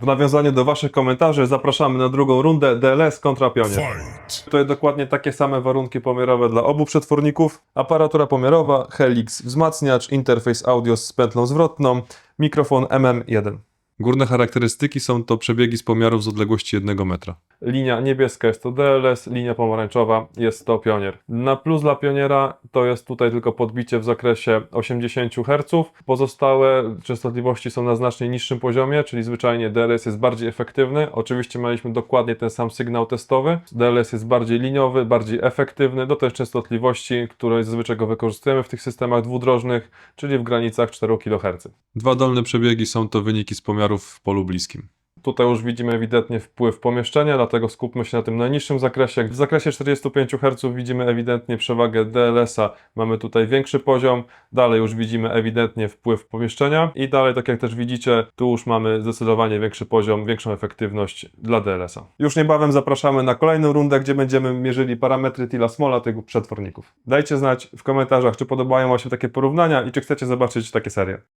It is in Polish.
W nawiązaniu do Waszych komentarzy zapraszamy na drugą rundę DLS kontra Pionier. Tutaj dokładnie takie same warunki pomiarowe dla obu przetworników. Aparatura pomiarowa, Helix wzmacniacz, interfejs audio z pętlą zwrotną, mikrofon MM1. Górne charakterystyki są to przebiegi z pomiarów z odległości 1 metra. Linia niebieska jest to DLS, linia pomarańczowa jest to Pionier. Na plus dla Pioniera to jest tutaj tylko podbicie w zakresie 80 Hz. Pozostałe częstotliwości są na znacznie niższym poziomie, czyli zwyczajnie DLS jest bardziej efektywny. Oczywiście mieliśmy dokładnie ten sam sygnał testowy. DLS jest bardziej liniowy, bardziej efektywny do tej częstotliwości, której zazwyczaj go wykorzystujemy w tych systemach dwudrożnych, czyli w granicach 4 kHz. Dwa dolne przebiegi są to wyniki z pomiarów w polu bliskim. Tutaj już widzimy ewidentnie wpływ pomieszczenia, dlatego skupmy się na tym najniższym zakresie. W zakresie 45 Hz widzimy ewidentnie przewagę DLS-a, mamy tutaj większy poziom, dalej już widzimy ewidentnie wpływ pomieszczenia i dalej, tak jak też widzicie, tu już mamy zdecydowanie większy poziom, większą efektywność dla DLS-a. Już niebawem zapraszamy na kolejną rundę, gdzie będziemy mierzyli parametry Tila Smola tych przetworników. Dajcie znać w komentarzach, czy podobają Wam się takie porównania i czy chcecie zobaczyć takie serie.